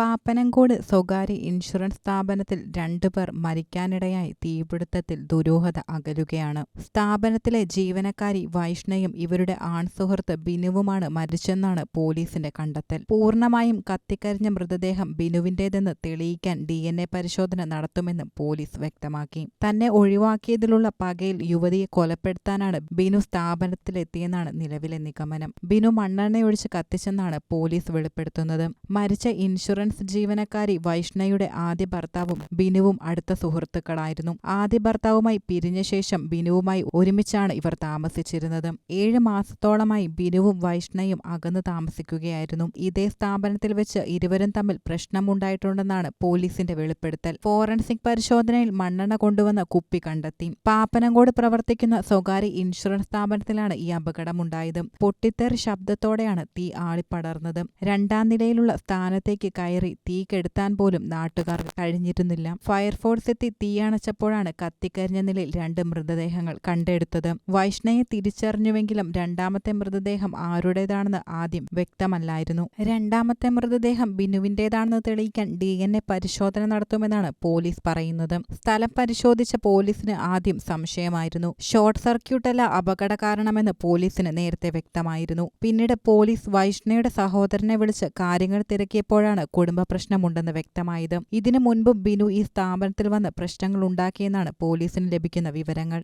പാപ്പനംകോട് സ്വകാര്യ ഇൻഷുറൻസ് സ്ഥാപനത്തിൽ രണ്ടുപേർ മരിക്കാനിടയായി തീപിടുത്തത്തിൽ ദുരൂഹത അകലുകയാണ്. സ്ഥാപനത്തിലെ ജീവനക്കാരി വൈഷ്ണയും ഇവരുടെ ആൺസുഹൃത്ത് ബിനുവുമാണ് മരിച്ചെന്നാണ് പോലീസിന്റെ കണ്ടെത്തൽ. പൂർണമായും കത്തിക്കരിഞ്ഞ മൃതദേഹം ബിനുവിന്റേതെന്ന് തെളിയിക്കാൻ ഡി പരിശോധന നടത്തുമെന്നും പോലീസ് വ്യക്തമാക്കി. തന്നെ ഒഴിവാക്കിയതിലുള്ള പകയിൽ യുവതിയെ കൊലപ്പെടുത്താനാണ് ബിനു സ്ഥാപനത്തിലെത്തിയെന്നാണ് നിലവിലെ നിഗമനം. ബിനു മണ്ണെണ്ണയൊഴിച്ച് കത്തിച്ചെന്നാണ് പോലീസ് വെളിപ്പെടുത്തുന്നത്. മരിച്ച ഇൻഷുറൻസ് ജീവനക്കാരി വൈഷ്ണയുടെ ആദ്യ ഭർത്താവും ബിനുവും അടുത്ത സുഹൃത്തുക്കളായിരുന്നു. ആദ്യ ഭർത്താവുമായി പിരിഞ്ഞ ശേഷം ബിനുവുമായി ഒരുമിച്ചാണ് ഇവർ താമസിച്ചിരുന്നത്. ഏഴ് മാസത്തോളമായി ബിനുവും വൈഷ്ണയും അകന്നു താമസിക്കുകയായിരുന്നു. ഇതേ സ്ഥാപനത്തിൽ വെച്ച് ഇരുവരും തമ്മിൽ പ്രശ്നമുണ്ടായിട്ടുണ്ടെന്നാണ് പോലീസിന്റെ വെളിപ്പെടുത്തൽ. ഫോറൻസിക് പരിശോധനയിൽ മണ്ണെണ്ണ കൊണ്ടുവന്ന കുപ്പി കണ്ടെത്തി. പാപ്പനങ്കോട് പ്രവർത്തിക്കുന്ന സ്വകാര്യ ഇൻഷുറൻസ് സ്ഥാപനത്തിലാണ് ഈ അപകടമുണ്ടായത്. പൊട്ടിത്തെറി ശബ്ദത്തോടെയാണ് തീ ആളിപ്പടർന്നത്. രണ്ടാം നിലയിലുള്ള സ്ഥാനത്തേക്ക് കയറി തീ കെടുത്താൻ പോലും നാട്ടുകാർ കഴിഞ്ഞിരുന്നില്ല. ഫയർഫോഴ്സ് എത്തി തീയണച്ചപ്പോഴാണ് കത്തിക്കരിഞ്ഞ നിലയിൽ രണ്ട് മൃതദേഹങ്ങൾ കണ്ടെടുത്തത്. വൈഷ്ണയെ തിരിച്ചറിഞ്ഞുവെങ്കിലും രണ്ടാമത്തെ മൃതദേഹം ആരുടേതാണെന്ന് ആദ്യം വ്യക്തമല്ലായിരുന്നു. രണ്ടാമത്തെ മൃതദേഹം ബിനുവിന്റേതാണെന്ന് തെളിയിക്കാൻ ഡി എൻ എ പരിശോധന നടത്തുമെന്നാണ് പോലീസ് പറയുന്നത്. സ്ഥലം പരിശോധിച്ച പോലീസിന് ആദ്യം സംശയമായിരുന്നു. ഷോർട്ട് സർക്യൂട്ടല്ല അപകട കാരണമെന്ന് പോലീസിന് നേരത്തെ വ്യക്തമായിരുന്നു. പിന്നീട് പോലീസ് വൈഷ്ണയുടെ സഹോദരനെ വിളിച്ച് കാര്യങ്ങൾ തിരക്കിയപ്പോഴാണ് കുടുംബ പ്രശ്നമുണ്ടെന്ന് വ്യക്തമായത്. ഇതിനു മുൻപും ബിനു ഈ സ്ഥാപനത്തിൽ വന്ന് പ്രശ്നങ്ങൾ ഉണ്ടാക്കിയെന്നാണ് പോലീസിന് ലഭിക്കുന്ന വിവരങ്ങൾ.